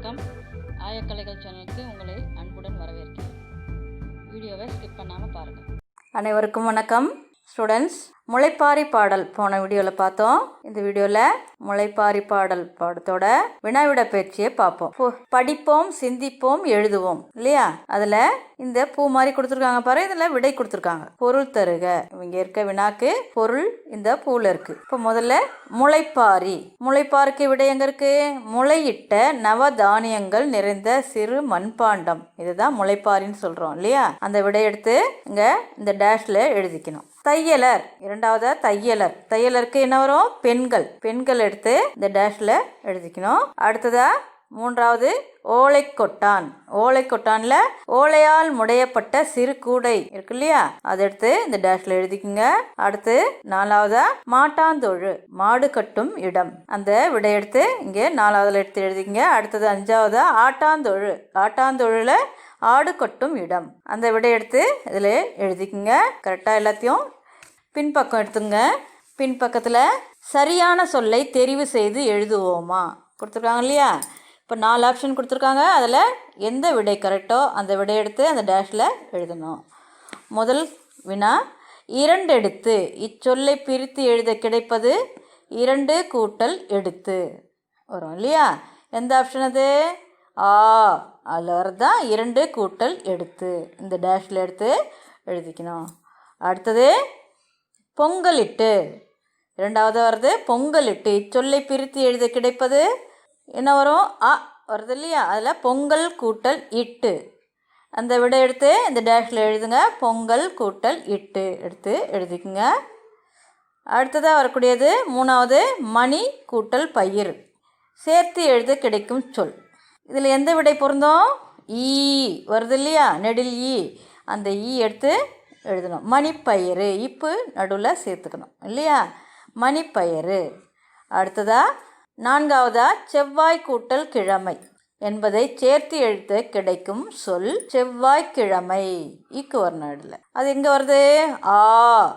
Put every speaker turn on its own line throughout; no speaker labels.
வணக்கம். ஆயக்கலைகள் சேனலுக்கு உங்களை அன்புடன் வரவேற்கிறேன். வீடியோவை ஸ்கிப் பண்ணாமல் பாருங்கள்
அனைவருக்கும் வணக்கம். ஸ்டூடெண்ட்ஸ் முளைப்பாரி பாடல் போன வீடியோவில் பார்த்தோம். இந்த வீடியோவில் முளைப்பாரி பாடல் பாடத்தோட வினாவிட பயிற்சியை பார்ப்போம். பு- படிப்போம் சிந்திப்போம் எழுதுவோம் இல்லையா? அதில் இந்த பூ மாதிரி கொடுத்துருக்காங்க பாரு இதில் விடை கொடுத்துருக்காங்க. பொருள் தருக. இவங்க இருக்க வினாக்கு பொருள் இந்த பூவில் இருக்கு. இப்போ முதல்ல முளைப்பாரி. முளைப்பாருக்கு விடை எங்கே இருக்கு? முளையிட்ட நவதானியங்கள் நிறைந்த சிறு மண்பாண்டம். இதுதான் முளைப்பாரின்னு சொல்கிறோம் இல்லையா? அந்த விடை எடுத்து இங்கே இந்த டேஷில் எழுதிக்கணும். தையலர். இரண்டாவது தையலர். தையலருக்கு என்ன வரும்? பெண்கள். பெண்கள் எடுத்து இந்த டேஷ்ல எழுதிக்கணும். அடுத்ததா மூன்றாவது ஓலை கொட்டான் ஓலை கொட்டான்ல ஓலையால் முடையப்பட்ட சிறு கூடை இருக்கு இல்லையா? அதை எடுத்து இந்த டேஷ்ல எழுதிக்கங்க. அடுத்து நாலாவதா மாட்டாந்தொழு. மாடு கட்டும் இடம். அந்த விடை எடுத்து இங்கே நாலாவதுல எடுத்து எழுதிக்கங்க. அடுத்தது அஞ்சாவதா ஆட்டாந்தொழு. ஆட்டாந்தொழுல ஆடு கொட்டும் இடம். அந்த விடை எடுத்து இதில் எழுதிக்கங்க. கரெக்டாக எல்லாத்தையும் பின்பக்கம் எடுத்துங்க. பின்பக்கத்தில் சரியான சொல்லை தெரிவு செய்து எழுதுவோமா? கொடுத்துருக்காங்க இல்லையா? இப்போ நாலு ஆப்ஷன் கொடுத்துருக்காங்க. அதில் எந்த விடை கரெக்டோ அந்த விடை எடுத்து அந்த டேஷில் எழுதணும். முதல் வினா இரண்டு எடுத்து. இச்சொல்லை பிரித்து எழுத கிடைப்பது இரண்டு கூட்டல் எடுத்து. வரும் இல்லையா? எந்த ஆப்ஷன் அது? ஆ அதில் வரதான் இரண்டு கூட்டல் எடுத்து. இந்த டேஷில் எடுத்து எழுதிக்கணும். அடுத்தது பொங்கலிட்டு. இரண்டாவது வருது பொங்கலிட்டு. இச்சொல்லை பிரித்து எழுத கிடைப்பது என்ன வரும்? அ வருது இல்லையா? அதில் பொங்கல் கூட்டல் இட்டு. அந்த விடை எடுத்து இந்த டேஷில் எழுதுங்க. பொங்கல் கூட்டல் இட்டு எடுத்து எழுதிக்குங்க. அடுத்ததாக வரக்கூடியது மூணாவது மணி கூட்டல் பயிர் சேர்த்து எழுத கிடைக்கும் சொல். இதில் எந்த விடை பொருந்தோம்? ஈ. வருது இல்லையா? நெடில் ஈ. அந்த ஈ எடுத்து எழுதணும். மணிப்பயிறு இப்பு நடுவில் சேர்த்துக்கணும். இல்லையா? மணிப்பயிறு. அடுத்ததா நான்காவதா செவ்வாய் கூட்டல் கிழமை என்பதை சேர்த்து எழுத்து கிடைக்கும் சொல் செவ்வாய்க்கிழமை ஈக்கு வரணும் இடத்துல அது எங்கே வருது? ஆ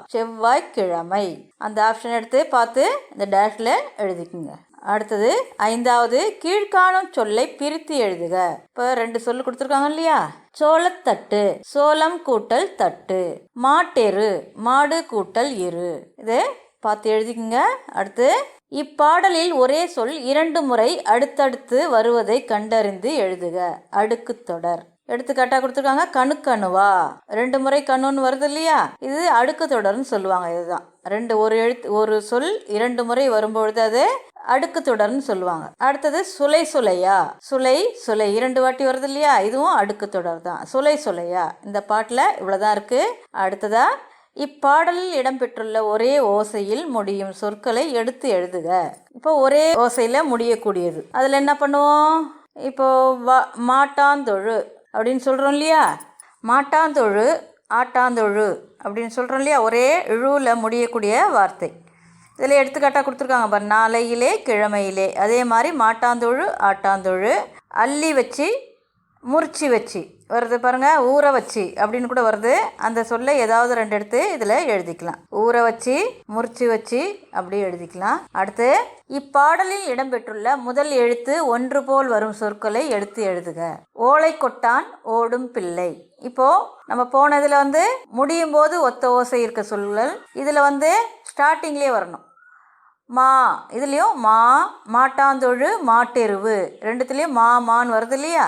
செவ்வாய்க்கிழமை அந்த ஆப்ஷன் எடுத்து பார்த்து இந்த டேஷில் எழுதிக்குங்க. அடுத்தது ஐந்தாவது கீழ்காணும் சொல்லை பிரித்து எழுதுக. இப்போ ரெண்டு சொல்லு கொடுத்துருக்காங்க இல்லையா? சோளத்தட்டு சோளம் கூட்டல் தட்டு மாட்டெரு மாடு கூட்டல் இரு. இது பார்த்து எழுதிக்கங்க. அடுத்து இப்பாடலில் ஒரே சொல் இரண்டு முறை அடுத்தடுத்து வருவதை கண்டறிந்து எழுதுக. அடுக்கு தொடர். எடுத்துக்காட்டா கொடுத்துருக்காங்க கணுக்கணுவா. ரெண்டு முறை கண்ணுன்னு வருது இல்லையா? இது அடுக்கு தொடர்னு சொல்லுவாங்க இதுதான். ரெண்டு ஒரு எழுத்து ஒரு சொல் இரண்டு முறை வரும்பொழுது அது அடுக்கு தொடர்னு சொல்லுவாங்க. அடுத்தது சுலை சுலையா? சுலை சுலை. இரண்டு வாட்டி வருது இல்லையா? இதுவும் அடுக்கு தொடர் தான். சுலை சுலையா? இந்த பாட்டில் இவ்வளோதான் இருக்கு. அடுத்ததா இப்பாடலில் இடம்பெற்றுள்ள ஒரே ஓசையில் முடியும் சொற்களை எடுத்து எழுதுக. இப்போ ஒரே ஓசையில் முடியக்கூடியது. அதில் என்ன பண்ணுவோம்? இப்போ வா மாட்டாந்தொழு அப்படின்னு சொல்கிறோம் இல்லையா? மாட்டாந்தொழு ஆட்டாந்தொழு அப்படின்னு சொல்கிறோம் இல்லையா? ஒரே இழுவில் முடியக்கூடிய வார்த்தை. இதில் எடுத்துக்காட்டாக கொடுத்துருக்காங்க பாரு நாளையிலே கிழமையிலே. அதே மாதிரி மாட்டாந்தொழு ஆட்டாந்தொழு அள்ளி வச்சு முறிச்சி வச்சு. வருது பாருங்கள் ஊற வச்சு அப்படின்னு கூட வருது. அந்த சொல்ல ஏதாவது ரெண்டு எடுத்து இதில் எழுதிக்கலாம். ஊற வச்சு முறிச்சு வச்சு அப்படி எழுதிக்கலாம். அடுத்து இப்பாடலில் இடம்பெற்றுள்ள முதல் எழுத்து ஒன்று போல் வரும் சொற்களை எடுத்து எழுதுக. ஓலை கொட்டான் ஓடும் பிள்ளை. இப்போ நம்ம போனதில் வந்து முடியும் போது ஒத்த ஓசை இருக்க சொல்லல். இதில் வந்து ஸ்டார்டிங்லேயே வரணும். மா. இதுலேயும் மா மாட்டாந்தொழு மாட்டெருவு. ரெண்டுத்துலேயும் மா மான்னு வருது இல்லையா?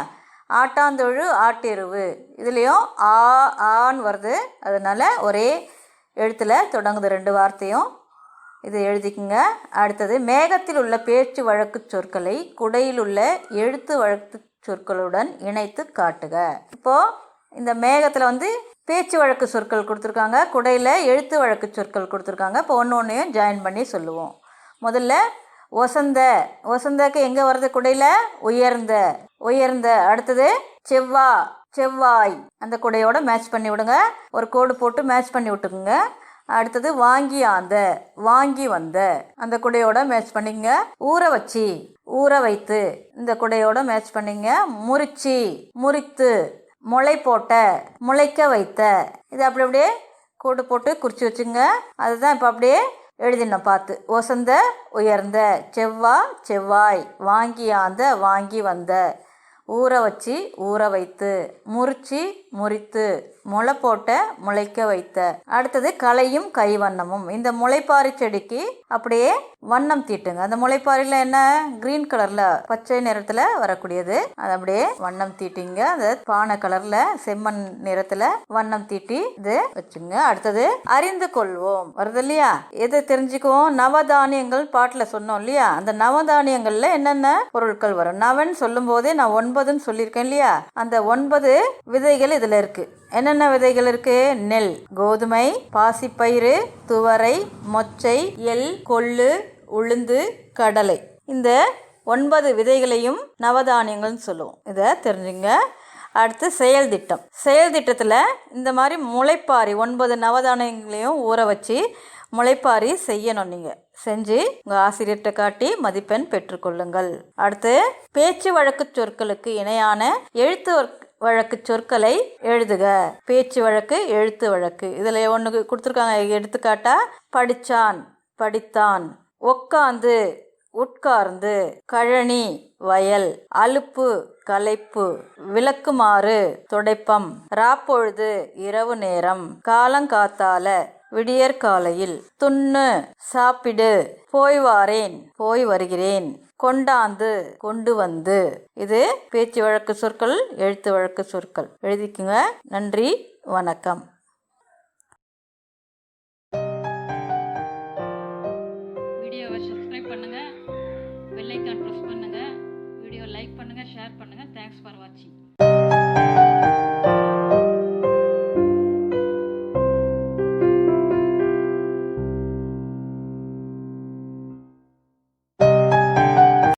ஆட்டாந்தொழு ஆட்டெருவு. இதுலேயும் ஆ ஆன்னு வருது. அதனால் ஒரே எழுத்தில் தொடங்குது ரெண்டு வார்த்தையும். இது எழுதிக்குங்க. அடுத்தது மேகத்தில் உள்ள பேச்சு வழக்கு சொற்களை குடையில் உள்ள எழுத்து வழக்கு சொற்களுடன் இணைத்து காட்டுக. இப்போது இந்த மேகத்தில் வந்து பேச்சு வழக்கு சொற்கள் கொடுத்துருக்காங்க. குடையில் எழுத்து வழக்கு சொற்கள் கொடுத்துருக்காங்க. இப்போ ஒன்று ஒன்றையும் ஜாயின் பண்ணி சொல்லுவோம். முதல்ல ஒசந்த ஒசந்தக்கு எங்கே வருது குடையில்? உயர்ந்த உயர்ந்த. அடுத்தது செவ்வா செவ்வாய். அந்த குடையோட மேட்ச் பண்ணி விடுங்க. ஒரு கோடு போட்டு மேட்ச் பண்ணி விட்டுக்குங்க. அடுத்தது வாங்கி ஆந்த வாங்கி வந்த. அந்த குடையோட மேட்ச் பண்ணிங்க ஊற வச்சு ஊற வைத்து இந்த குடையோட மேட்ச் பண்ணிங்க முறிச்சு முறித்து முளை போட்ட முளைக்க வைத்த. இது அப்படி அப்படியே கோடு போட்டு குறித்து வச்சுங்க அதுதான் இப்போ அப்படியே எழுதின பார்த்து ஒசந்த உயர்ந்த செவ்வா செவ்வாய் வாங்கி ஆந்த வாங்கி வந்த. ஊற வச்சு ஊற வைத்து. முறிச்சு முறித்து. முளை போட்ட முளைக்க வைத்த. அடுத்தது கலையும் கைவண்ணமும். இந்த முளைப்பாரி செடிக்கு அப்படியே வண்ணம் தீட்டுங்க. அந்த முளைப்பாரியில் என்ன? கிரீன் கலர்ல பச்சை நிறத்துல வரக்கூடியது. அது அப்படியே வண்ணம் தீட்டிங்க. அந்த பானை கலர்ல செம்மண் நிறத்துல வண்ணம் தீட்டி இது வச்சுங்க. அடுத்தது அறிந்து கொள்வோம். வருது இல்லையா? எது தெரிஞ்சுக்குவோம்? நவதானியங்கள் பாட்டில் சொன்னோம் இல்லையா? அந்த நவதானியங்கள்ல என்னென்ன பொருட்கள் வரும்? நவன் சொல்லும் போதே நான் ஒன்பதுன்னு சொல்லியிருக்கேன் இல்லையா? அந்த ஒன்பது விதைகள் இதுல இருக்கு. என்னென்ன விதைகள் இருக்கு? நெல் கோதுமை பாசிப்பயிறு துவரை மொச்சை எள் கொள்ளு உளுந்து கடலை. இந்த ஒன்பது விதைகளையும் நவதானியங்கள்னு சொல்லுவோம். இதை தெரிஞ்சுங்க. அடுத்து செயல் திட்டம். செயல் திட்டத்தில் இந்த மாதிரி முளைப்பாரி ஒன்பது நவதானியங்களையும் ஊற வச்சு முளைப்பாரி செய்யணும் நீங்கள் செஞ்சு உங்கள் ஆசிரியர்கிட்ட காட்டி மதிப்பெண் பெற்றுக்கொள்ளுங்கள். அடுத்து பேச்சு வழக்கு சொற்களுக்கு இணையான எழுத்து வழக்கு- சொற்களை எழுதுக. பேச்சு வழக்கு எழுத்து வழக்கு. இதில் ஒன்று கொடுத்துருக்காங்க. எடுத்துக்காட்டா படித்தான் படித்தான். உட்காந்து உட்கார்ந்து. கழனி வயல். அலுப்பு களைப்பு விளக்குமாறு துடைப்பம். ராப்பொழுது இரவு நேரம். காலங்காத்தால விடியற்காலையில். துண்ணு சாப்பிடு. போய் வாரேன் போய் வருகிறேன். கொண்டாந்து கொண்டு வந்து. இது பேச்சு வழக்கு சொற்கள் எழுத்து வழக்கு சொற்கள். எழுதிக்குங்க. நன்றி வணக்கம்.
வீடியோவை சப்ஸ்கிரைப் பண்ணுங்கள் பெல்லைக்கான் ப்ரெஸ் பண்ணுங்கள் வீடியோ லைக் பண்ணுங்கள் ஷேர் பண்ணுங்கள் தேங்க்ஸ் ஃபார் வாட்சிங்